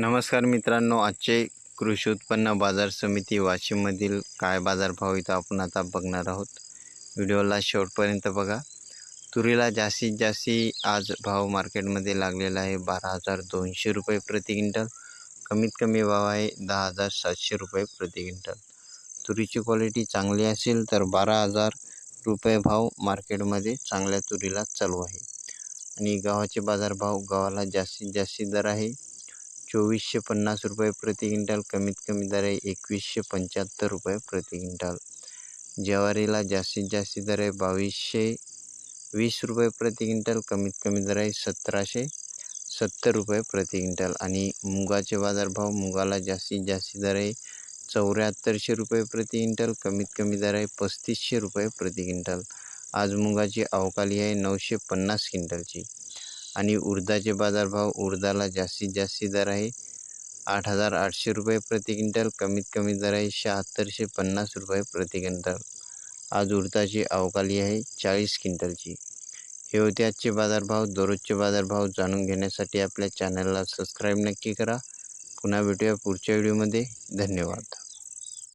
नमस्कार मित्रांनो आजचे कृषी उत्पन्न बाजार समिती वाशिममधील काय बाजारभाव इथं आपण आता बघणार आहोत. व्हिडिओला शेवटपर्यंत बघा. तुरीला जास्तीत जास्ती आज भाव मार्केटमध्ये लागलेला आहे बारा हजार दोनशे रुपये प्रति क्विंटल. कमीत कमी भाव आहे दहा हजार सातशे रुपये प्रति क्विंटल. तुरीची क्वालिटी चांगली असेल तर बारा हजार रुपये भाव मार्केटमध्ये चांगल्या तुरीला चालू आहे. आणि गव्हाचे बाजारभाव गव्हाला जास्तीत जास्त दर आहे. चोवीसशे पन्नास रुपये प्रति क्विंटल कमीत कमी दर आहे एकवीसशे पंच्याहत्तर रुपये प्रति क्विंटल. ज्वारीला जास्तीत जास्त दर आहे बावीसशे वीस रुपये प्रति क्विंटल कमीत कमी दर आहे सतराशे सत्तर रुपये प्रति क्विंटल. आणि मुगाचे बाजारभाव मुगाला जास्तीत जास्त दर आहे चौऱ्याहत्तरशे रुपये प्रति क्विंटल कमीत कमी दर आहे पस्तीसशे रुपये प्रति क्विंटल. आज मुगाची अवकाली आहे नऊशे पन्नास क्विंटलची. आणि उडदाचे बाजारभाव उडदाला जास्तीत जास्त दर आहे. आठ हजार आठशे रुपये प्रति क्विंटल कमीत कमी दर आहे शहात्तरशे पन्नास रुपये प्रति क्विंटल. आज उडदाची अवकाली आहे चाळीस क्विंटलची. हे होते आजचे बाजारभाव. दररोजचे बाजारभाव जाणून घेण्यासाठी आपल्या चॅनलला सबस्क्राईब नक्की करा. पुन्हा भेटूया पुढच्या व्हिडिओमध्ये. धन्यवाद.